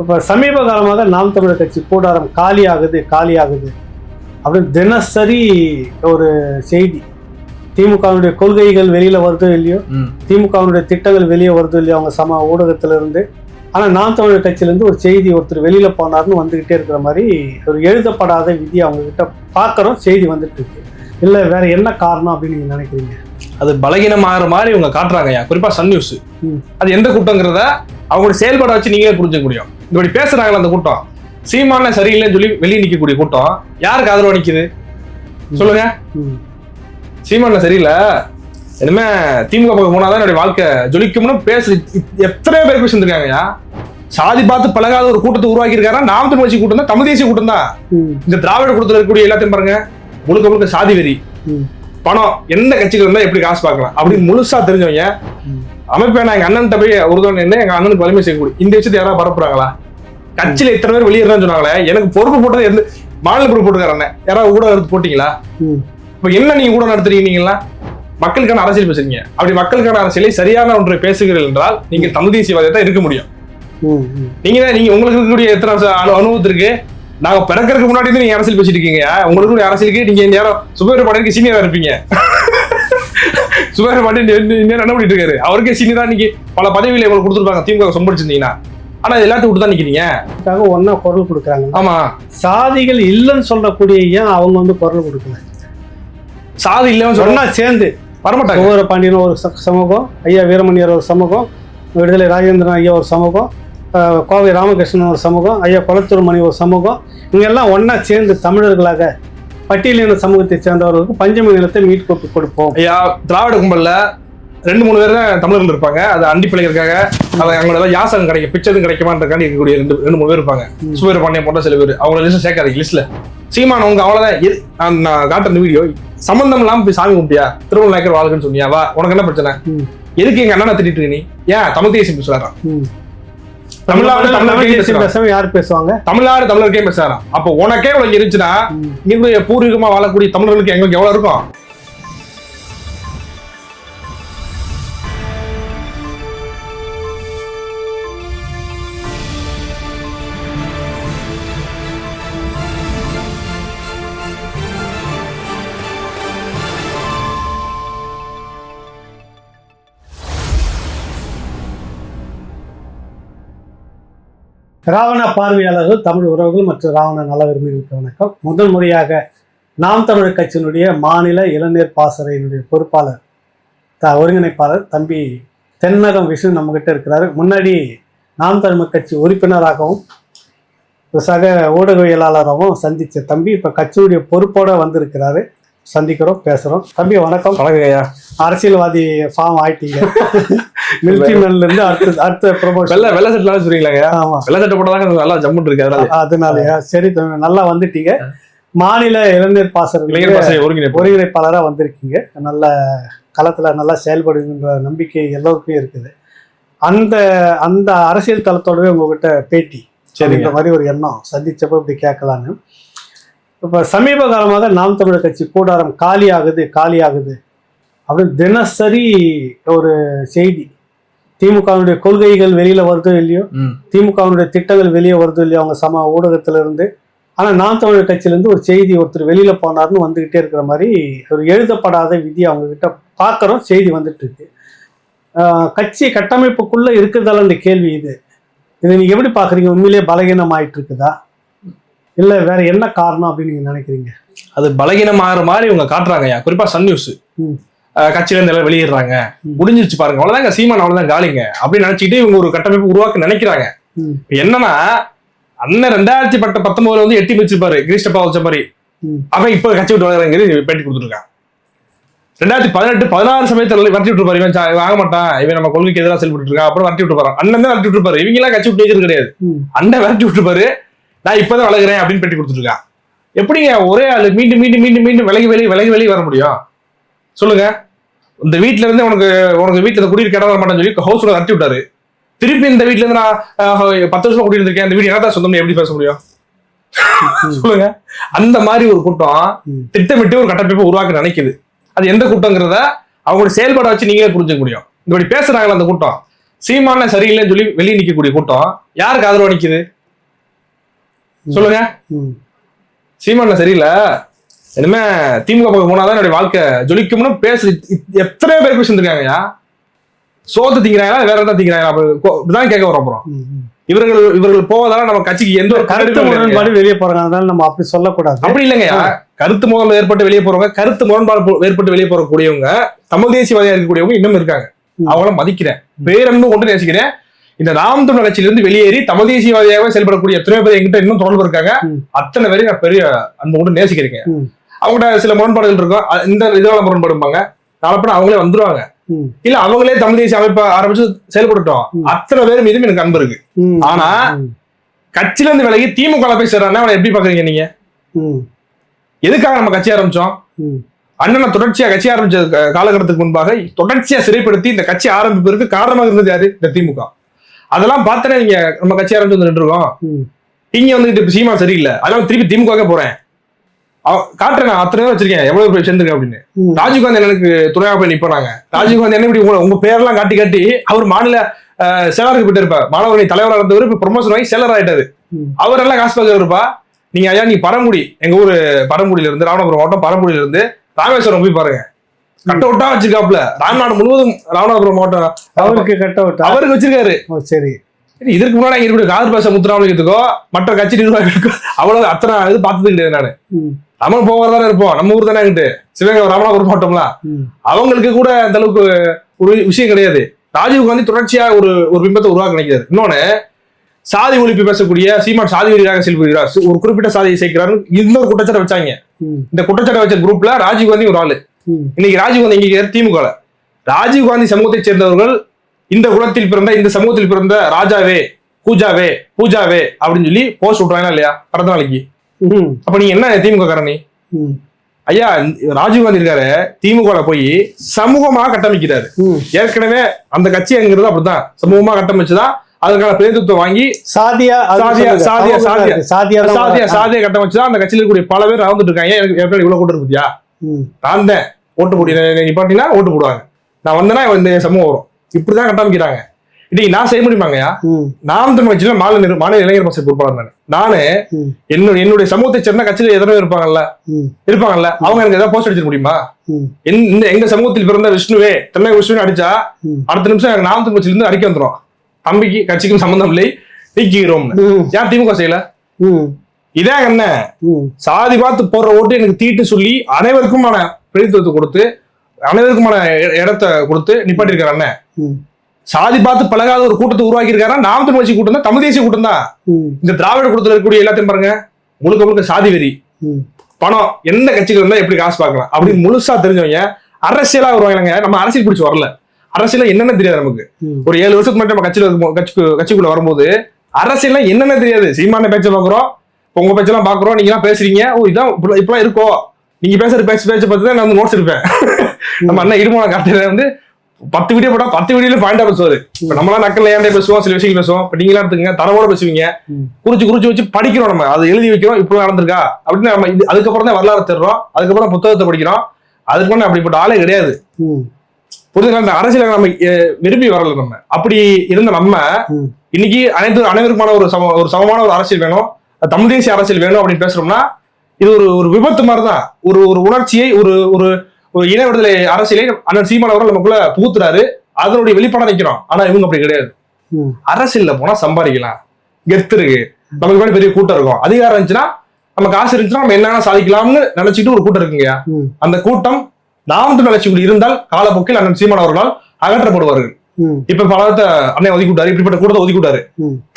இப்போ சமீப காலமாக நாம் தமிழர் கட்சி கூடாரம் காலி ஆகுது காலி ஆகுது அப்படின்னு தினசரி ஒரு செய்தி. திமுகவினுடைய கொள்கைகள் வெளியில வருதோ இல்லையோ. திமுகவினுடைய திட்டங்கள் வெளியே வருதோ இல்லையோ அவங்க சம ஊடகத்துல இருந்து ஆனா நாம் தமிழர் கட்சியிலேருந்து ஒரு செய்தி ஒருத்தர் வெளியில போனார்னு வந்துகிட்டே இருக்கிற மாதிரி ஒரு எழுதப்படாத விதி அவங்க கிட்ட பார்க்குறோம் செய்தி வந்துட்டு இருக்கு. இல்லை வேற என்ன காரணம் அப்படின்னு நீங்க நினைக்கிறீங்க? அது பலகீனமாகிற மாதிரி இவங்க காட்டுறாங்கய்யா. குறிப்பா சன் நியூஸ். அது எந்த கூட்டங்கிறத அவங்களோட செயல்பாடை வச்சு நீங்களே புரிஞ்சுக்க முடியும். இப்படி பேசுறாங்களா அந்த கூட்டம். சீமான சரியில்லைன்னு சொல்லி வெளியே நிக்கக்கூடிய கூட்டம். யாருக்கு ஆதரவு நிக்குது? சொல்லுங்க. சீமான சரியில்லை. இனிமே திமுக பக்கம் போனாதான் என்னுடைய வாழ்க்கை ஜொலிக்கும்னு பேசு. எத்தனை பேர் பேசியிருக்காங்கய்யா சாதி பார்த்து பழகாத ஒரு கூட்டத்தை உருவாக்கி இருக்காரா நாம் தமிழ் கட்சி கூட்டம் தான் தமிழ் தேசிய கூட்டம் தான். இந்த திராவிட கூட்டத்தில் இருக்கக்கூடிய எல்லாத்தையும் பாருங்க. முழுக்க முழுக்க சாதி வெறி. பணம் எந்த கட்சிகள் இருந்தா எப்படி காசு பார்க்கலாம்? அப்படின்னு முழுசா தெரிஞ்சவங்க. அமைப்பை நான் எங்க அண்ணன் போய் உறுதுணை நின்று எங்க அண்ணனுக்கு வலிமை செய்யக்கூடிய இந்த விஷயத்தை யாராவது பரப்புறாங்களா? கட்சியில இத்தனை பேர் வெளியேறான்னு சொன்னாங்களே எனக்கு பொறுப்பு போட்டது எந்த மாநில பொறுப்பு போட்டுக்கார அண்ணன். யாராவது ஊடகம் எடுத்து போட்டீங்களா. இப்ப என்ன நீங்க ஊடகம் நடத்துறீங்களா மக்களுக்கான அரசியல் பேசுறீங்க. அப்படி மக்களுக்கான அரசியலை சரியான ஒன்றை பேசுகிறீர்கள் என்றால் நீங்க தமிழ் தேசியவாதத்தை இருக்க முடியும். நீங்க தான் நீங்க உங்களுக்கு இருக்கக்கூடிய எத்தனை அனுபவத்திற்கு நாங்க பிறக்கறதுக்கு முன்னாடி நீங்க அரசியல் பேசிட்டு இருக்கீங்க. உங்களுக்கு அரசியலுக்கு நீங்க நேரம் சுபேர் பாண்டியனுக்கு சீனியரா இருப்பீங்க. சுபேர் பாண்டியன் என்ன பண்ணிட்டு இருக்காரு? அவருக்கே சீனியரா இன்னைக்கு பல பதவிகளை உங்களுக்கு கொடுத்துருப்பாங்க. திமுக சொம்படிச்சிருந்தீங்கன்னா ஆனா எல்லாத்தையும் விட்டு தான் நிக்கிறீங்க ஒன்னா குரல் கொடுக்குறாங்க. ஆமா. சாதிகள் இல்லைன்னு சொல்லக்கூடிய ஏன் அவங்க வந்து குரல் கொடுக்கல? சாதி இல்லைன்னு சொன்னா சேர்ந்து வரமாட்டாங்க. சுகர பாண்டியன் ஒரு சமூகம் ஐயா வீரமணியர் ஒரு சமூகம் விடுதலை ராஜேந்திரன் ஐயா ஒரு சமூகம் கோவை ராமகிருஷ்ணன் ஒரு சமூகம் ஐயா குளத்தூர் மணி ஒரு சமூகம். இவங்கெல்லாம் ஒண்ணா சேர்ந்து தமிழர்களாக பட்டியலின சமூகத்தை சேர்ந்தவர்களுக்கு பஞ்சமி நிலத்தை மீட் கொடுத்து கொடுப்போம். ஐயா திராவிட கும்பல்ல ரெண்டு மூணு பேர் தான் தமிழர்கள் இருப்பாங்க. அது அண்டி பிள்ளைகளுக்காக அது அவங்களோட யாசகம் கிடைக்கும் பிச்சதும் கிடைக்குமான்றக்காண்டி இருக்கக்கூடிய ரெண்டு ரெண்டு மூணு பேர் இருப்பாங்க. சுபேர் பாண்டியன் போன்ற சில பேர் அவங்கள லிஸ்ட் சேர்க்காதீங்க லிஸ்ட்ல சீமான் உங்க அவ்வளவுதான். நான் காட்டுற வீடியோ சம்பந்தம் இல்லாம போய் சாமி கும்பிட்டியா? திருவள்ளாக்கர் வாழ்க்கைன்னு சொன்னியா? வா உனக்கு என்ன பிரச்சனை. எதுக்கு எங்க அண்ணனை திட்டிட்டு இருக்க நீ? ஏன் தமிழ் தேசியம் ம். தமிழ்நாடு தமிழ் தமிழ் தேசிய பேசுறான் பேசாம யார் பேசுவாங்க? தமிழ்நாடு தமிழருக்கே பேசுறாராம். அப்போ உனக்கே உனக்கு இருந்துச்சுன்னா ம். நீங்க பூர்வீகமா வாழக்கூடிய தமிழர்களுக்கு எங்களுக்கு எவ்வளவு இருக்கும்? ராவண பார்வையாளர்கள் தமிழ் உறவுகள் மற்றும் ராவண நல விரும்பிகளுக்கு வணக்கம். முதல் முறையாக நாம் தமிழர் கட்சியினுடைய மாநில இளைஞர் பாசறையினுடைய பொறுப்பாளர் த ஒருங்கிணைப்பாளர் தம்பி தென்னகம் விஷ்ணு நம்மகிட்ட இருக்கிறாரு. முன்னாடி நாம் தமிழர் கட்சி உறுப்பினராகவும் சக ஊடகவியலாளராகவும் சந்தித்த தம்பி இப்போ கட்சியுடைய பொறுப்போடு வந்திருக்கிறாரு. சந்திக்கிறோம் பேசுறோம். தம்பி வணக்கம். வணக்கம் ஐயா அரசியல்வாதி ஃபார்ம் ஆயிட்டீங்க. மிலிட்ரி மேன்ல இருந்து அடுத்த அடுத்த ப்ரொமோஷன் வெள்ள வெள்ள செட்லாம் சொல்றீங்களா ஆமா. வெள்ள சட்டை போட்டதாங்க நல்லா ஜம்முன்னு இருக்கு அதனால. அதனாலயா? சரி தம்பி, நல்லா வந்துட்டீங்க. மாநில இளைஞர் பாசறை இளைஞர் பாசறை ஒருங்கிணைப்பு. ஒருங்கிணைப்பாளரா வந்திருக்கீங்க. நல்ல களத்துல நல்லா செயல்படுகின்ற நம்பிக்கை எல்லோருக்கும் இருக்குது. அந்த அந்த அரசியல் தளத்தோடவே உங்ககிட்ட பேட்டி. சரிங்க. அப்படின்ற மாதிரி ஒரு எண்ணம். சந்திச்சப்போ இப்படி கேட்கலான்னு. இப்போ சமீப காலமாக நாம் தமிழர் கட்சி கூடாரம் காலி ஆகுது காலி ஆகுது அப்படின்னு தினசரி ஒரு செய்தி. திமுகவினுடைய கொள்கைகள் வெளியில வருதோ இல்லையோ. திமுகவினுடைய திட்டங்கள் வெளியே வருதோ இல்லையோ அவங்க சம ஊடகத்துல இருந்து ஆனா நாம் தமிழர் கட்சியிலேருந்து ஒரு செய்தி ஒருத்தர் வெளியில போனார்னு வந்துகிட்டே இருக்கிற மாதிரி ஒரு எழுதப்படாத விதி அவங்க கிட்ட பார்க்குறோம் செய்தி வந்துட்டு இருக்கு கட்சி கட்டமைப்புக்குள்ள இருக்கிறதால இந்த கேள்வி இது. இதை நீங்க எப்படி பாக்குறீங்க உண்மையிலேயே பலகீனம் ஆயிட்டு இருக்குதா? இல்ல வேற என்ன காரணம் அப்படின்னு நீங்க நினைக்கிறீங்க? அது பலகீனமாகிற மாதிரி இவங்க காட்டுறாங்கய்யா. குறிப்பா சன் நியூஸ். ம். கட்சியில இருந்து எல்லாம் வெளியிடுறாங்க. முடிஞ்சிருச்சு பாருங்க. அவ்வளவுதாங்க சீமான் அவ்வளவுதான் காலிங்க. அப்படின்னு நினைச்சிட்டு இவங்க ஒரு கட்டமைப்பு உருவாக்க நினைக்கிறாங்க. என்னன்னா அண்ணன் ரெண்டாயிரத்தி பத்து பத்தொன்பதுல வந்து எட்டி வச்சிருப்பாரு கிரீஷ்டப்பா வச்ச மாதிரி. அவன் இப்ப கட்சி விட்டு வளர்றங்கிறது பேட்டி கொடுத்துருக்கான். ரெண்டாயிரத்தி பதினெட்டு பதினாறு சமயத்துல வரட்டி விட்டு பாரு இவன் வாங்க மாட்டான். இவன் நம்ம கொள்கைக்கு எதிராக செயல்பட்டு இருக்கான். அப்புறம் வரட்டி விட்டு போறான் அண்ணன் தான் வரட்டி விட்டு பாரு இவங்க எல்லாம் கட்சி விட்டு கிடையாது. அண்ணன் விரட்டி விட்டு பாரு நான் இப்பதான் வளர்கிறேன் அப்படின்னு பேட்டி கொடுத்துருக்கான் எப்படிங்க ஒரே ஆளு மீண்டும் மீண்டும் மீண்டும் மீண்டும் விலகி வெளியே விலகி வெளியே வர முடியும்? சொல்லுங்க. இந்த வீட்ல இருந்து உனக்கு உனக்கு வீட்டுல இந்த குடியிருக்க இடம் வர மாட்டேன்னு சொல்லி ஹவுஸ்ல வரட்டி விட்டாரு. திருப்பி இந்த வீட்ல இருந்து நான் பத்து வருஷமா குடியிருந்திருக்கேன் இந்த வீடு என்ன சொந்தம் எப்படி பேச முடியும்? சொல்லுங்க. அந்த மாதிரி ஒரு கூட்டம். திட்டமிட்டு ஒரு கட்டமைப்பை உருவாக்க நினைக்குது. அது எந்த கூட்டங்கிறத அவங்களோட செயல்பாடை வச்சு நீங்களே புரிஞ்சுக்க முடியும். இப்படி பேசுறாங்களா அந்த கூட்டம். சீமான சரியில்லைன்னு சொல்லி வெளியே நிக்கக்கூடிய கூட்டம். யாருக்கு ஆதரவு நிக்குது? சொல்லுங்க. சீமான சரியில்லை. இனிமே திமுக பக்கம் போனாதான் என்னுடைய வாழ்க்கை ஜொலிக்கும்னு பேசு எத்தனை பேர் பேசிருக்காங்கய்யா சோத்து திங்கிறாங்களா வேற என்ன திங்கிறாங்களா? இப்படிதான் கேட்க வரோம் அப்புறம். இவர்கள் இவர்கள் போவதால நம்ம கட்சிக்கு எந்த ஒரு கருத்து முரண்பாடு வெளியே போறாங்க அதனால நம்ம அப்படி சொல்லக்கூடாது. அப்படி இல்லைங்கய்யா கருத்து முரண்பாடு ஏற்பட்டு வெளியே போறவங்க கருத்து முரண்பாடு ஏற்பட்டு வெளியே போறக்கூடியவங்க தமிழ் தேசியவாதியா இருக்கக்கூடியவங்க இன்னும் இருக்காங்க. அவங்கள மதிக்கிறேன். பேரன்பு கொண்டு நேசிக்கிறேன். இந்த நாம் தமிழ் கட்சியிலிருந்து வெளியேறி தமிழ் தேசியவாதியாக செயல்படக்கூடிய எத்தனை பேர் எங்கிட்ட இன்னும் தொடர்பு இருக்காங்க. அத்தனை பேரையும் நான் பெரிய அன்பு கொண்டு நேசிக்கிறேன். அவங்கள்ட்ட சில முரண்பாடுகள் இருக்கும். இந்த இதனால முரண்பாடுப்பாங்க நாளப்பட அவங்களே வந்துருவாங்க. இல்ல அவங்களே தமிழ் தேசிய அமைப்பை ஆரம்பிச்சு செயல்படட்டும். அத்தனை பேர் மீதும் எனக்கு அன்பு இருக்கு. ஆனா, கட்சியில இருந்து விலகி திமுக போய் சேர்றாங்கன்னா அவனை எப்படி பாக்குறீங்க நீங்க? எதுக்காக நம்ம கட்சி ஆரம்பிச்சோம்? அண்ணனை தொடர்ச்சியா கட்சி ஆரம்பிச்ச காலகட்டத்துக்கு முன்பாக தொடர்ச்சியா சிறைப்படுத்தி இந்த கட்சி ஆரம்பிப்பதற்கு காரணமாக இருந்தது யாரு? இந்த திமுக. அதெல்லாம் பார்த்தனே நீங்க நம்ம கட்சி ஆரம்பிச்சு வந்து நின்றுருக்கோம் ம். இங்க வந்துட்டு இப்ப சீமா சரியில்லை. அதனால திருப்பி திமுக போறேன். காட்டுறேன் நான். அத்தனை பேர் வச்சிருக்கேன். எவ்வளவு பேர் சேர்ந்துருக்கேன் அப்படின்னு. ராஜீவ்காந்தி எனக்கு துணையாக போய் நிப்பாங்க. ராஜீவ்காந்தி என்ன இப்படி உங்க- உங்க பேரெல்லாம் காட்டி காட்டி அவர் மாநில அஹ், செயலாளருக்கு போயிட்டு இருப்பார். மாணவரணி தலைவராக இருந்தவர் இப்ப ப்ரொமோஷன் ஆகி செயலர் ஆயிட்டாரு. ம். அவரெல்லாம் காசு பார்க்க இருப்பா. நீங்க ஐயா நீ பரங்குடி எங்க ஊரு பரங்குடியில இருந்து ராமநாதபுரம் மாவட்டம் பரங்குடியில இருந்து ராமேஸ்வரம் போய் பாருங்க. கட்ட விட்டா வச்சிருக்காப்ல. ராமநாடு முழுவதும் ராமநாதபுரம் மாவட்டம். அவருக்கு கட்ட விட்டா அவருக்கு வச்சிருக்காரு. சரி. இதற்கு முன்னாடி இங்க இருக்கக்கூடிய காதல் பாச முத்துராமலிங்கத்துக்கோ மற்ற கட்சி நிர்வாகிகளுக்கோ அவ்வளவு அத்தனை இது பார்த்தது கிடையாது நானு? ம், நம்ம போகிறதா தானே இருப்போம். நம்ம ஊர் தானே அங்கிட்டு சிவகங்கை ராமநாதபுரம் மாவட்டம்லாம் ம், அவங்களுக்கு கூட அந்த அளவுக்கு ஒரு விஷயம் கிடையாது. ராஜீவ் காந்தி தொடர்ச்சியா ஒரு ஒரு பிம்பத்தை உருவாக்க நினைக்கிறார். இன்னொன்னு சாதி ஒழிப்பு பேசக்கூடிய சீமான் சாதி வெறியாக செயல்படுகிறார் சி- ஒரு குறிப்பிட்ட சாதியை சேர்க்கிறாரு இன்னொரு குற்றச்சாட்டை வச்சாங்க. இந்த குற்றச்சாட்டை வச்ச குரூப்ல ராஜீவ் காந்தி ஒரு ஆளு. இன்னைக்கு ராஜீவ் காந்தி இங்க திமுக ல. ராஜீவ் காந்தி சமூகத்தை சேர்ந்தவர்கள் இந்த குலத்தில் பிறந்த இந்த சமூகத்தில் பிறந்த ராஜாவே பூஜாவே பூஜாவே அப்படின்னு சொல்லி போஸ்ட் விட்றாங்களா இல்லையா? பிறந்த நாளைக்கு. அப்ப நீங்க என்ன திமுக காரணி? ஐயா ராஜீவ் காந்தி இருக்காரு திமுக போய் சமூகமாக கட்டமைக்கிறாரு. ஏற்கனவே அந்த கட்சிங்கிறது அப்படிதான் சமூகமா கட்டமைச்சுதான் அதுக்கான பிரதித்துவம் வாங்கி சாதியா சாதியா. சாதியா, சாதியா. சாதியா சாதிய சாதிய கட்டமைச்சுதான் அந்த கட்சியில இருக்கக்கூடிய பல பேர் வந்துட்டு இருக்காங்க. எனக்கு இவ்வளவு கூட்டம் இருக்குதியா? நான் தான். ஓட்டு போடி நீ பாத்தீங்கன்னா ஓட்டு போடுவாங்க. நான் வந்தேன்னா இந்த சமூகம் வரும். இப்படிதான் கட்டமைக்கிறாங்க. இன்னைக்கு நான் செய்ய முடியுமாங்கய்யா ம், நாம் தமிழ் கட்சியில மாநில மாநில இளைஞர் பசங்க பொறுப்பாளர் நான். என்னுடைய என்னுடைய சமூகத்தை சேர்ந்த கட்சியில எத்தனை பேர் இருப்பாங்கல்ல இருப்பாங்கல்ல? அவங்க எனக்கு ஏதாவது போஸ்ட் அடிச்சிட முடியுமா? இந்த எங்க சமூகத்தில் பிறந்த விஷ்ணுவே தென்னை விஷ்ணுவே அடிச்சா. அடுத்த நிமிஷம் எனக்கு நாம் தமிழ் இருந்து அறிக்கை வந்துரும். தம்பிக்கு கட்சிக்கும் சம்பந்தம் இல்லை. நீக்கிறோம் ஏன் திமுக செய்யல? ம், இதே என்ன சாதி பார்த்து போடுற ஓட்டு எனக்கு தீட்டு சொல்லி அனைவருக்குமான பிரதித்துவத்தை கொடுத்து அனைவருக்குமான இடத்தை கொடுத்து நிப்பாட்டிருக்காரு அண்ணன். சாதி பார்த்து பழகாத ஒரு கூட்டத்தை உருவாக்கி இருக்காரு நாம் தமிழ் கட்சி கூட்டம் தான் தமிழ் தேசிய கூட்டம் தான் இந்த திராவிட கூட்டத்தில் இருக்கக்கூடிய எல்லாத்தையும் பாருங்க. முழுக்க முழுக்க சாதி வெறி. பணம் எந்த கட்சிகள் இருந்தா எப்படி காசு பார்க்கலாம்? அப்படின்னு முழுசா தெரிஞ்சவங்க அரசியலா வருவாங்க நம்ம அரசியல் பிடிச்சு வரல. அரசியல என்னென்ன தெரியாது நமக்கு. ஒரு ஏழு வருஷத்துக்கு முன்னாடி நம்ம கட்சியில கட்சிக்கு கட்சிக்குள்ள வரும்போது அரசியல்ல என்னென்ன தெரியாது? சீமான பேச்ச பாக்குறோம் உங்க பேச்செல்லாம் பாக்குறோம் நீங்க எல்லாம் பேசுறீங்க ஓ இதான் இப்படிலாம் இருக்கோ? நீங்க பேசுற பேச்சு பேச்ச பார்த்து தான் நான் வந்து நோட்ஸ் எடுப்பேன். நம்ம அண்ணன் இருமான கார்த்தியில வந்து பத்து வீடியோ போட்டா பத்து வீடியோல பாயிண்டா பேசுவாரு. இப்ப நம்மளாம் நக்கல்ல ஏன்டே பேசுவோம் சில விஷயங்கள் பேசுவோம். இப்ப நீங்களா எடுத்துங்க தரவோட பேசுவீங்க. குறிச்சு குறிச்சு வச்சு படிக்கிறோம் நம்ம. அதை எழுதி வைக்கிறோம் இப்படி நடந்திருக்கா? அப்படின்னு நம்ம இது அதுக்கப்புறம் தான் வரலாறு தேடுறோம். அதுக்கப்புறம் புத்தகத்தை படிக்கிறோம். அதுக்கு முன்னாடி அப்படிப்பட்ட ஆளே கிடையாது. ம், புரியுதுங்களா இந்த அரசியல நம்ம விரும்பி வரல நம்ம. அப்படி இருந்த நம்ம. இன்னைக்கு அனைத்து அனைவருக்குமான ஒரு சம ஒரு சமமான ஒரு அரசியல் வேணும். தமிழ் தேசிய அரசியல் வேணும் அப்படின்னு பேசுறோம்னா இது ஒரு ஒரு விபத்து மாதிரி தான் ஒரு ஒரு உணர்ச்சியை ஒரு ஒரு ஒரு இன விடுதலை அரசியலை அண்ணன் சீமான் அவர்கள் நமக்குள்ள புகுத்துறாரு. அதனுடைய வெளிப்பாட நிக்கிறோம். ஆனா இவங்க அப்படி கிடையாது. அரசியல்ல போனா சம்பாதிக்கலாம். கெத்து இருக்கு. நமக்கு முன்னாடி பெரிய கூட்டம் இருக்கும். அதிகாரம் இருந்துச்சுன்னா நம்ம காசு இருந்துச்சுன்னா நம்ம என்ன சாதிக்கலாம்னு நினைச்சிட்டு ஒரு கூட்டம் இருக்குங்க. அந்த கூட்டம் நாமத்து நிலச்சிக்குள் இருந்தால் காலப்போக்கில் அண்ணன் சீமான் அவர்களால் அகற்றப்படுவார்கள். இப்ப பலத்தை அண்ணன் ஒதுக்கி விட்டாரு இப்படிப்பட்ட கூட்டத்தை ஒதுக்கி விட்டாரு.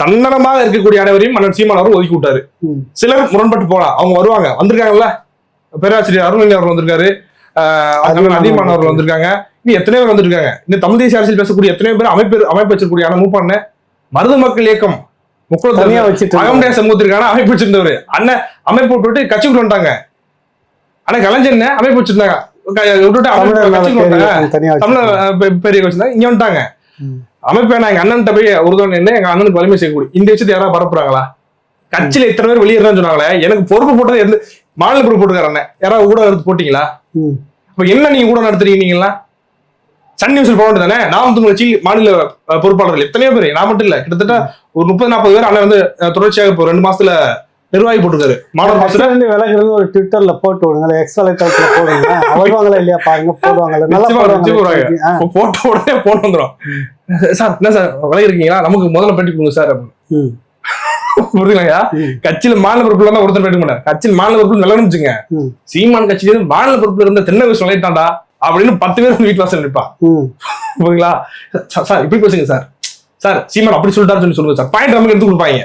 தன்னலமாக இருக்கக்கூடிய அனைவரையும் அண்ணன் சீமான் அவர்கள் ஒதுக்கி விட்டாரு. சிலர் முரண்பட்டு போலாம் அவங்க வருவாங்க. வந்திருக்காங்கல்ல? பேராசிரியர் அருண் அவர்கள் வந்திருக்காரு. அதிகமான அவர்கள் வந்திருக்காங்க. இன்னும் எத்தனை பேர் வந்திருக்காங்க? இந்த தமிழ் தேசிய அரசியல் பேசக்கூடிய எத்தனை பேர் அமைப்பு அமைப்பு வச்சிருக்கூடிய ஆனா மூப்பாண்ண மருது மக்கள் இயக்கம் தனியா வச்சுட்டு சமூகத்திற்கான அமைப்பு வச்சிருந்தவர். அண்ணன் அமைப்பு விட்டுட்டு கட்சிக்குள்ள வந்துட்டாங்க. ஆனா கலைஞர் அமைப்பு வச்சிருந்தாங்க. விட்டுட்டு தமிழர் பெரிய வச்சிருந்தாங்க இங்க வந்துட்டாங்க. அமைப்பு நான் எங்க அண்ணன்ட்ட போய் உறுதுணை நின்னு எங்க அண்ணனுக்கு வலிமை செய்யக்கூடிய இந்த விஷயத்தை யாராவது பரப்புறாங்களா? கட்சியில இத்தனை பேர் வெளியேறான்னு சொன்னாங்களே எனக்கு பொறுப்பு போட்டது எந்த மாநில பொறுப்பு போட்டுக்கார அண்ணன். யாராவது கூட எடுத்து போட்டீங்களா? இப்ப என்ன நீங்க கூட நடத்துறீங்க நீங்களா சன் நியூஸ்ல போக வேண்டியதானே தமிழ் கட்சி மாநில பொறுப்பாளர்கள் எத்தனையோ பேர். நான் மட்டும் இல்ல. கிட்டத்தட்ட ஒரு முப்பது நாற்பது பேர் அண்ணன் வந்து தொடர்ச்சியாக இப்போ ரெண்டு மாசத்துல நிர்வாகி போட்டிருக்காரு. மாடல் மாஸ்டர் இருந்து விலகுறது ஒரு ட்விட்டர்ல போட்டு விடுங்க. எக்ஸ் வலைத்தளத்துல போடுங்க. வருவாங்களா இல்லையா பாருங்க போடுவாங்க. போட்ட உடனே போன் வந்துடும் சார் என்ன சார் விலகி இருக்கீங்களா நமக்கு முதல்ல பேட்டி கொடுங்க சார் அப்படின்னு. புரியுதுங்களா? கட்சியில மாநில பொறுப்புல தான் ஒருத்தர் பேட்டி மாட்டார் கட்சியில் மாநில பொறுப்பு ம், சீமான் கட்சியில இருந்து மாநில பொறுப்புல இருந்த தென்னை விஷயம் விளையாட்டாண்டா அப்படின்னு பத்து பேர் வீட்டு வாசல் நிற்பான் ஓகேங்களா சார், இப்படி பேசுங்க சார். சார் சீமான் அப்படி சொல்லிட்டாருன்னு சொல்லி சொல்லுங்க சார். பாயிண்ட் நமக்கு எடுத்து கொடுப்பாங்க.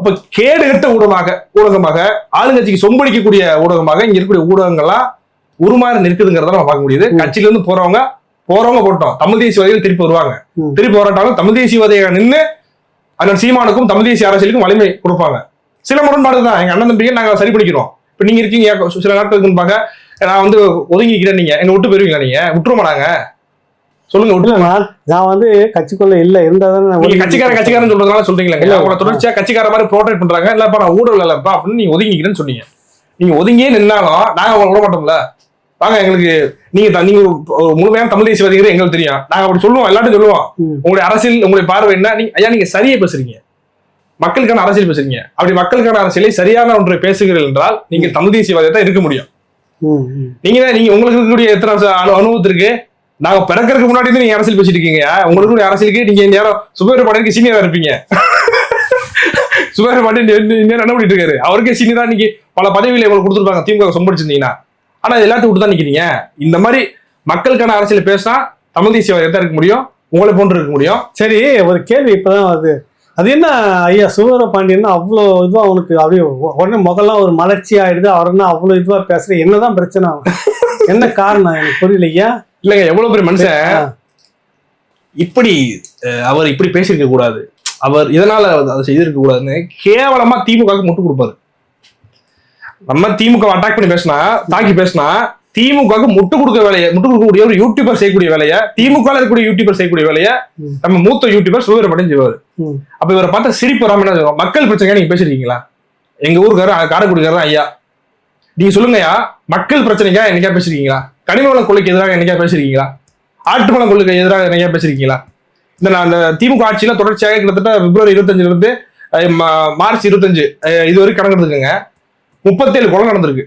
அப்ப கேடு கட்ட ஊடகமாக ஊடகமாக ஆளுங்கட்சிக்கு சொம்படிக்கக்கூடிய ஊடகமாக இங்க இருக்கக்கூடிய ஊடகங்கள்லாம் உருமாறி நிற்குதுங்கிறத நம்ம பார்க்க முடியுது. கட்சியில இருந்து போறவங்க போறவங்க போட்டோம். தமிழ் தேசியவாதிகள் திருப்பி வருவாங்க. திருப்பி வரட்டாலும் தமிழ் தேசியவாதிகள் நின்று அண்ணன் சீமானுக்கும் தமிழ் தேசிய அரசியலுக்கும் வலிமை கொடுப்பாங்க. சில முரண்பாடு தான். எங்க அண்ணன் தம்பியை நாங்க சரி பண்ணிக்கிறோம் இப்ப நீங்க இருக்கீங்க சில நாட்களுக்கு முன்பாக நான் வந்து ஒதுங்கிக்கிறேன் நீங்க. எங்க விட்டு போயிருவீங்களா நீங்க? விட்டுருவோம் மாட்டாங்க சொல்லுங்க விட்டு இல்ல நான் வந்து கட்சிக்குள்ள இல்ல இருந்தா தானே கட்சிக்காரன் கட்சிக்காரன் சொல்றதுனால சொல்றீங்களா? இல்ல. உங்களை தொடர்ச்சியா கட்சிக்கார மாதிரி ப்ரோட்டேட் பண்றாங்க. இல்லப்பா நான் ஊழல் இல்லப்பா அப்படின்னு நீங்க ஒதுங்கிக்கிறேன்னு சொன்னீங்க. நீங்க ஒதுங்கியே நின்னாலும் நாங்க உங்களை விட மாட்டோம்ல? வாங்க எங்களுக்கு நீங்க நீங்க முழுமையான தமிழ் தேசியவாதிகள் எங்களுக்கு தெரியும். நாங்க அப்படி சொல்லுவோம் எல்லாத்தையும் சொல்லுவோம். உங்களுடைய அரசியல் உங்களுடைய பார்வை என்ன? நீங்க ஐயா நீங்க சரியா பேசுறீங்க. மக்களுக்கான அரசியல் பேசுறீங்க. அப்படி மக்களுக்கான அரசியலை சரியான ஒன்றை பேசுகிறீர்கள் என்றால் நீங்க தமிழ் தேசியவாதியை தான் இருக்க முடியும். நீங்க தான் நீங்க உங்களுக்கு இருக்கக்கூடிய எத்தனை அனுபவத்திற்கு நாங்க பிறக்கறதுக்கு முன்னாடி இருந்து நீங்க அரசியல் பேசிட்டு இருக்கீங்க. உங்களுக்கு அரசியலுக்கு நீங்க இந்த நேரம் சுபேர பாண்டியனுக்கு சீனியரா இருப்பீங்க. சுபேர பாண்டியன் என்ன பண்ணிட்டு இருக்காரு? அவருக்கே சீனியரா இன்னைக்கு பல பதவிகளை உங்களுக்கு கொடுத்துருப்பாங்க. திமுக சொம்படிச்சிருந்தீங்கன்னா ஆனா இது எல்லாத்தையும் விட்டு தான் நிக்கிறீங்க. இந்த மாதிரி மக்களுக்கான அரசியல் பேசினா தமிழ் தேசிய எதா இருக்க முடியும்? உங்களை போன்று இருக்க முடியும். சரி ஒரு கேள்வி இப்பதான் வருது. அது என்ன ஐயா சுவர பாண்டியன் அவ்வளோ இதுவா அவனுக்கு அப்படியே உடனே முதல்லாம் ஒரு மலர்ச்சி ஆயிடுது. அவர் என்ன அவ்வளோ இதுவா பேசுகிறேன் என்னதான் பிரச்சனை என்ன காரணம்? எனக்கு புரியலையா? இல்லைங்க எவ்வளவு பெரிய மனுஷன்? இப்படி அவர் இப்படி பேசியிருக்க கூடாது. அவர் இதனால அதை செய்திருக்க கூடாதுன்னு கேவலமா திமுகவுக்கு முட்டு கொடுப்பாரு. நம்ம திமுக அட்டாக் பண்ணி பேசினா தாக்கி பேசினா திமுகவுக்கு முட்டு கொடுக்க வேலையை முட்டு கொடுக்கக்கூடிய ஒரு யூடியூபர் செய்யக்கூடிய வேலையை திமுக இருக்கக்கூடிய யூடியூபர் செய்யக்கூடிய வேலையை. நம்ம மூத்த யூடியூபர் சுதந்திரம் செய்வாரு. அப்ப இவரை பார்த்தா சிரிப்பு வராம என்ன மக்கள் பிரச்சனை நீங்க பேசிருக்கீங்களா? எங்க ஊருக்காரர் காரைக்குடிக்காரர் ஐயா. நீங்க சொல்லுங்கய்யா மக்கள் பிரச்சனைக்கா என்னைக்கா பேசிருக்கீங்களா? கனிம வள கொள்ளைக்கு எதிராக என்னைக்கா பேசிருக்கீங்களா? ஆட்டுமலம் கொள்ளைக்கு எதிராக என்னைக்கா பேசிருக்கீங்களா? இந்த நான் அந்த திமுக ஆட்சியில தொடர்ச்சியாக கிட்டத்தட்ட பிப்ரவரி இருபத்தஞ்சுல இருந்து மார்ச் இருபத்தஞ்சு இது வரைக்கும் கணக்கு எடுத்துக்கோங்க முப்பத்தேழு கொலை நடந்திருக்கு.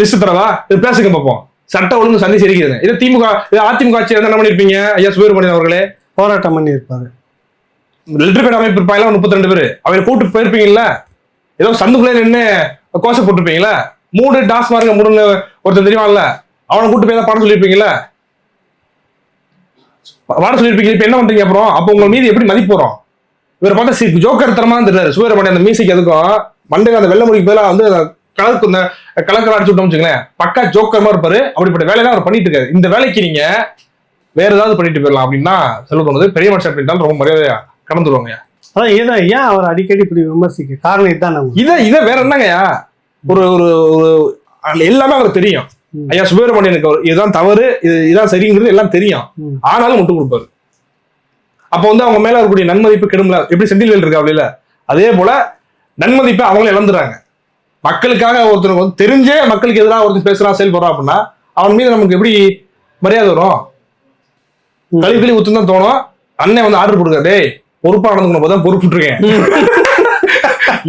லிஸ்ட் தரவா? இது பேசுங்க பார்ப்போம் சட்ட ஒழுங்கு சந்தி சிரிக்குதுங்க இது திமுக இது அதிமுக ஆட்சி என்ன பண்ணிருப்பீங்க? ஐயா சுபீரமணியன் அவர்களே? போராட்டம் பண்ணி இருப்பாரு லெட்டர் பேட் அமைப்பு இருப்பாங்களா முப்பத்தி ரெண்டு பேர். அவரை கூட்டு போயிருப்பீங்கல்ல? ஏதோ சந்துக்குள்ளே நின்று கோஷ போட்டிருப்பீங்களா மூணு டாஸ்மார்க்க மூணுன்னு ஒருத்தன் தெரியுமான்ல அவனை கூட்டு போய் தான் பாடம் சொல்லியிருப்பீங்கல்ல பாடம் சொல்லியிருப்பீங்க இப்ப என்ன பண்றீங்க அப்புறம்? அப்போ உங்க மீது எப்படி மதிப்பு வரும்? இவரை பார்த்தா சி ஜோக்கர் தரமா தெரியாது சுவரமணி அந்த மியூசிக் எதுக்கும் மண்டையில அந்த வெள்ளை முடிக்கு பதிலாக வந்து கலக்கு இந்த கலக்கர் அடிச்சு விட்டோம் வச்சுங்களேன் பக்கா ஜோக்கர் மாதிரி இருப்பாரு. அப்படிப்பட்ட வேலையெல்லாம் அவர் பண்ணிட்டு இருக்காரு. இந்த வேலைக்கு நீங்க வேற ஏதாவது பண்ணிட்டு போயிடலாம் அப்படின்னா சொல்ல தோணுது. பெரிய மனுஷன் அப்படின்ட்டாலும் ரொம்ப மரியாதையா கடந்துருவாங்க. அதான் ஏதா ஏன் அவர் அடிக்கடி இப்படி விமர்சிக்க காரணம் இதுதான் நம்ம இத இத வேற என்னங்கய்யா ஒரு ஒரு எல்லாமே அவருக்கு தெரியும். ஐயா சுப்பிரமணியனுக்கு இதுதான் தவறு இது இதான் சரிங்கிறது எல்லாம் தெரியும். ஆனாலும் முட்டு கொடுப்பாரு. அப்போ வந்து அவங்க மேல இருக்கக்கூடிய நன்மதிப்பு கெடுமல எப்படி செந்தில்வேல் இருக்கா அப்படில அதே போல நன்மதிப்பை அவங்களே இழந்துறாங்க. மக்களுக்காக ஒருத்தருக்கு வந்து தெரிஞ்சே மக்களுக்கு எதிராக ஒருத்தர் பேசுறான் செயல்படுறான் அப்படின்னா அவன் மீது நமக்கு எப்படி மரியாதை வரும். கழிவு ஊத்துன்னு தான் தோணும். அண்ணன் வந்து ஆர்டர் கொடுக்க டேய் பொறுப்பா நடந்துக்கணும் போதான் பொறுப்பு இருக்கேன்